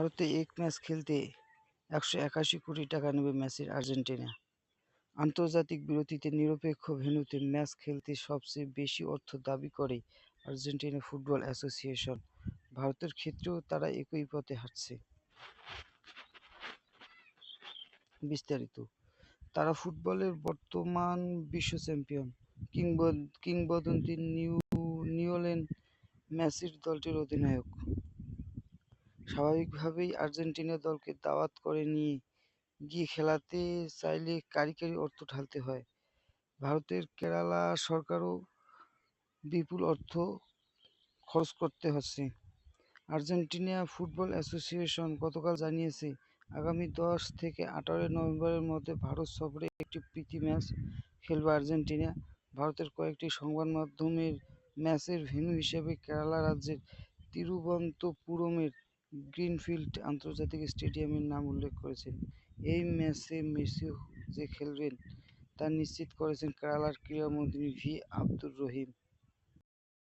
ভারতে এক ম্যাচ খেলতে একশো একাশি কোটি টাকা নেবে মেসির আর্জেন্টিনা। আন্তর্জাতিক বিরতিতে নিরপেক্ষ ভেন্যুতে ম্যাচ খেলতে সবচেয়ে বেশি অর্থ দাবি করে আর্জেন্টিনা ফুটবল অ্যাসোসিয়েশন। ভারতের ক্ষেত্রেও তারা একই পথে হাঁটছে। বিস্তারিত। তারা ফুটবলের বর্তমান বিশ্ব চ্যাম্পিয়ন। কিংবদ, কিংবদন্তি নিউ নিওলেন মেসির দলটির অধিনায়ক। স্বাভাবিকভাবেই আর্জেন্টিনা দলকে দাওয়াত করে নিয়ে গিয়ে খেলাতে চাইলে কারিগরি অর্থ ঢালতে হয়। ভারতের কেরালা সরকারও বিপুল অর্থ খরচ করতে হচ্ছে। আর্জেন্টিনা ফুটবল অ্যাসোসিয়েশন গতকাল জানিয়েছে, আগামী দশ থেকে আঠারোই নভেম্বরের মধ্যে ভারত সফরে একটি প্রীতি ম্যাচ খেলবে আর্জেন্টিনা। ভারতের কয়েকটি সংবাদ মাধ্যমের ম্যাচের ভেন্যু হিসেবে কেরালা রাজ্যের তিরুবনন্তপুরমের গ্রিনফিল্ড আন্তর্জাতিক স্টেডিয়ামের নাম উল্লেখ করেছেন। এই ম্যাচে মেসি যে খেলবেন, তা নিশ্চিত করেছেন কেরালার ক্রীড়ামন্ত্রী ভি আব্দুর রহিম।